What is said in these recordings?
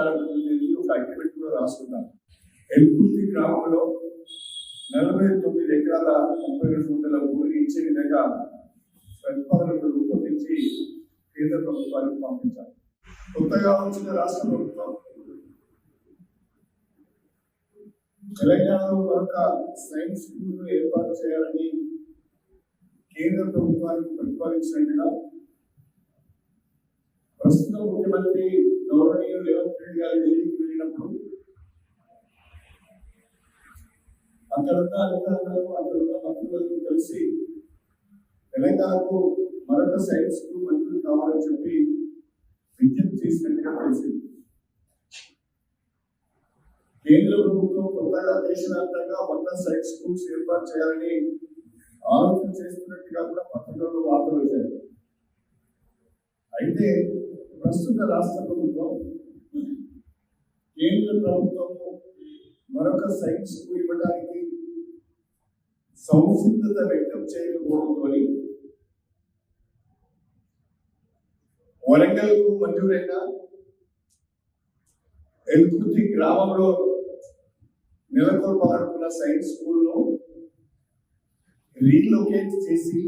ప్రారంభించిన తేదీ ఒక అగ్రిమెంట్ కూడా రాసుకున్నాం ఎల్కుర్తి గ్రామంలో నలభై తొమ్మిది ఎకరాల ముప్పై రెండు వందల భూమిని ఇచ్చే విధంగా ప్రతిపాదనలు రూపొందించి కేంద్ర ప్రభుత్వానికి పంపించారు. కొత్తగా వచ్చిన రాష్ట్ర ప్రభుత్వం తెలంగాణలో మరొక సైన్స్ స్కూల్ ఏర్పాటు చేయాలని కేంద్ర ప్రభుత్వానికి ప్రతిపాదించినట్టుగా ప్రస్తుత ముఖ్యమంత్రి గౌరవనీయులు రేవంత్ రెడ్డి గారు ఢిల్లీకి వెళ్ళినప్పుడు అక్కడున్న అధికారులు అక్కడున్న మంత్రులతో కలిసి తెలంగాణకు మరొక సైన్స్కు మంత్రులు కావాలని చెప్పి విజ్ఞప్తి చేసినట్టుగా తెలిసింది. కేంద్ర ప్రభుత్వం కొత్తగా దేశవ్యాప్తంగా వంద సైన్స్ స్కూల్స్ ఏర్పాటు చేయాలని ఆలోచన చేస్తున్నట్టుగా కూడా పత్రికల్లో వార్తలు వచ్చాయి. అయితే ప్రస్తుత రాష్ట్ర ప్రభుత్వం కేంద్ర ప్రభుత్వం మరొక సైన్స్ ఇవ్వడానికి సంసిద్ధత వ్యక్తం చేయకపోవడంతో వరంగల్కు మంజూరైన ఎల్కుర్తి గ్రామంలో నెలకొల్పాలనుకున్న సైన్స్ స్కూల్ను రీలొకేట్ చేసి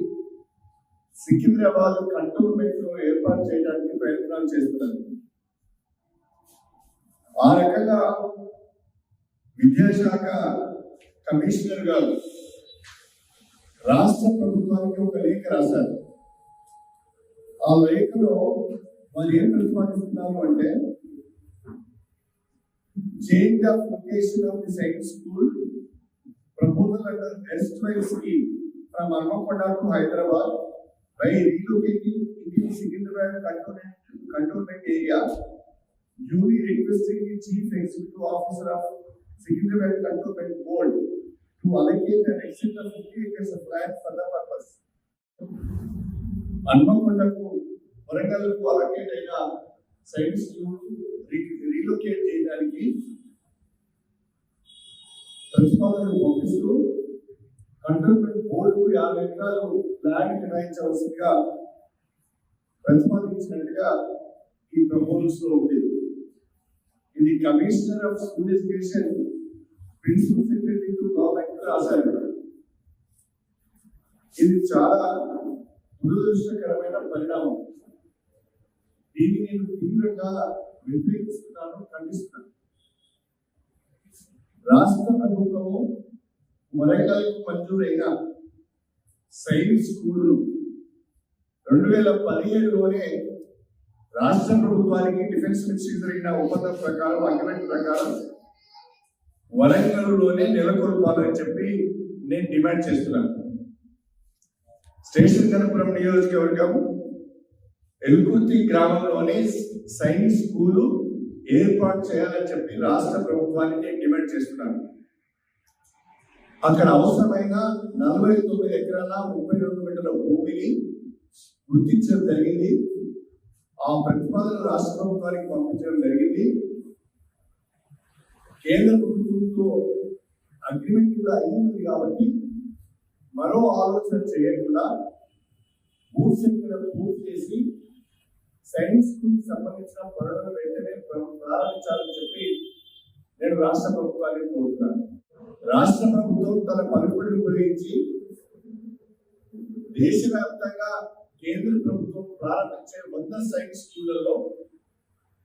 సికింద్రాబాద్ కంటోన్మెంట్ ఏర్పాటు ప్రయత్నాలు చేస్తున్నారు. ఆ రకంగా విద్యాశాఖ కమిషనర్ గారు రాష్ట్ర ప్రభుత్వానికి ఒక లేఖ రాశారు. ఆ లేఖలో వారు ఏం ప్రతిపాదిస్తున్నారు అంటే change of location of the science school proposal under best while scheme from Hanmakonda to Hyderabad by relocating in the Secunderabad cantonment, cantonment area, duly requesting the chief executive officer of Secunderabad cantonment board to allocate an extent of fifty acres of land for the purpose. హన్మకొండకు వరంగల్కు allocate అయిన science relocate చేయడానికి ప్రతిపాదనలు పంపిస్తూ cantonment board యాభై ఎకరాలు land కేటాయించవలసిందిగా ప్రతిపాదించినట్టుగా ఈ ప్రపోజల్స్లో ఉంది ఇది commissioner of school education principal secretary to government రాశారు. ఇది చాలా దురదృష్టకరమైన పరిణామం. దీన్ని నేను తీవ్రంగా వ్యతిరేకిస్తున్నాను ఖండిస్తున్నాను. రాష్ట్ర ప్రభుత్వము వరంగల్కు మంజూరైన సైన్స్ స్కూల్ను రెండు వేల పదిహేడులోనే రాష్ట్ర ప్రభుత్వానికి డిఫెన్స్ మినిస్ట్రీ జరిగిన ఒప్పందం ప్రకారం అగ్రిమెంట్ ప్రకారం వరంగల్లోనే నెలకొల్పాలని చెప్పి నేను డిమాండ్ చేస్తున్నాను. స్టేషన్ కనపురం నియోజకవర్గం ఎల్కుర్తి గ్రామంలోనే సైన్స్ స్కూలు ఏర్పాటు చేయాలని చెప్పి రాష్ట్ర ప్రభుత్వాన్ని నేను డిమాండ్ చేస్తున్నాను. అక్కడ అవసరమైన నలభై తొమ్మిది ఎకరాల ముప్పై రెండు గంటల భూమిని గుర్తించడం జరిగింది. ఆ ప్రతిపాదన రాష్ట్ర ప్రభుత్వానికి పంపించడం జరిగింది. కేంద్ర ప్రభుత్వంతో అగ్రిమెంట్ కూడా అయ్యింది కాబట్టి మరో ఆలోచన చేయకుండా భూసేకరణ పూర్తి చేసి సైన్స్కు సంబంధించిన పనులను వెంటనే ప్రారంభించాలని చెప్పి నేను రాష్ట్ర ప్రభుత్వాన్ని కోరుతున్నాను. రాష్ట్ర ప్రభుత్వం తన పలుకుడిని ఉపయోగించి దేశవ్యాప్తంగా కేంద్ర ప్రభుత్వం ప్రారంభించే వంద సైన్స్ స్కూళ్ళలో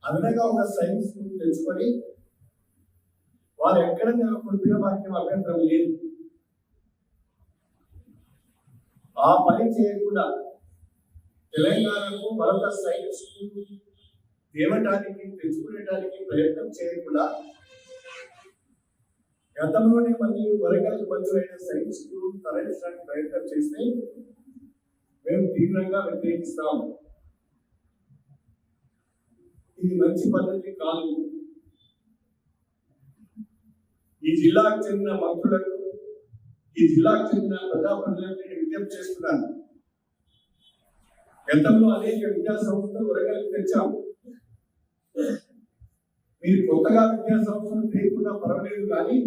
అందంగా ఒక సైన్స్ స్కూల్ తెచ్చుకొని వారు ఎక్కడ నెలకొల్పిన వాక్యం అభ్యంతరం లేదు. ఆ పని చేయకుండా తెలంగాణకు మరొక సైన్స్ స్కూల్ తేవటానికి తెచ్చుకునేటానికి ప్రయత్నం చేయకుండా గతంలోనే మళ్ళీ వరంగల్ అయిన సైన్స్ స్కూల్ తరలించడానికి ప్రయత్నం చేస్తే మేము తీవ్రంగా వ్యతిరేకిస్తాం. ఇది మంచి పద్ధతి కాదు. ఈ జిల్లాకు చెందిన మంత్రులకు ఈ జిల్లాకు చెందిన ప్రజాప్రతినిధులకు నేను విజ్ఞప్తి చేస్తున్నాను. గతంలో అనేక విద్యా సంస్థలు వరంగల్కి తెచ్చాం. మీరు కొత్తగా విద్యా సంస్థలు లేకుండా పర్వాలేదు కానీ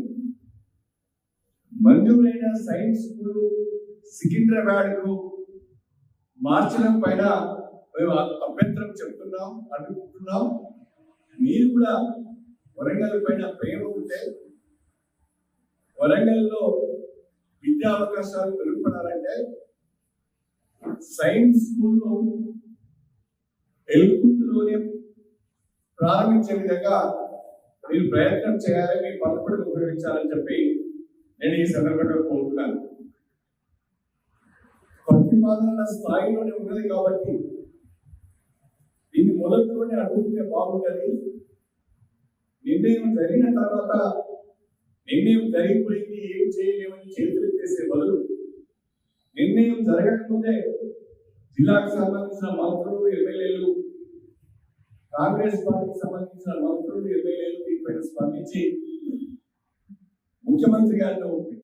మంజూరైన సైన్స్ స్కూల్ సికింద్రాబాద్కు మార్చడం పైన మేము అభ్యంతరం చెప్తున్నాం అడ్డుకుంటున్నాం మీరు కూడా వరంగల్ పైన ప్రేమ ఉంటే వరంగల్లో విద్యా అవకాశాలు పెరుగుతున్నారంటే సైన్స్ స్కూల్లో ఎలుగుతులోనే ప్రారంభించే విధంగా మీరు ప్రయత్నం చేయాలి మీ పలుకుడుకు ఉపయోగించాలని చెప్పి నేను ఈ సందర్భంగా కోరుతున్నాను. ప్రతిపాదనల స్థాయిలోనే ఉన్నది కాబట్టి దీన్ని మొదట్లోనే అడుగుతుంటే బాగుంటుంది. నిర్ణయం జరిగిన తర్వాత నిర్ణయం జరిగిపోయింది ఏం చేయలేమని చేతులెత్తేసే బదులు నిర్ణయం జరగకముందే జిల్లాకు సంబంధించిన మంత్రులు ఎమ్మెల్యేలు కాంగ్రెస్ పార్టీకి సంబంధించిన మంత్రులు ఎమ్మెల్యేలు దీనిపైన స్పందించి ముఖ్యమంత్రి గారిని ఒప్పి-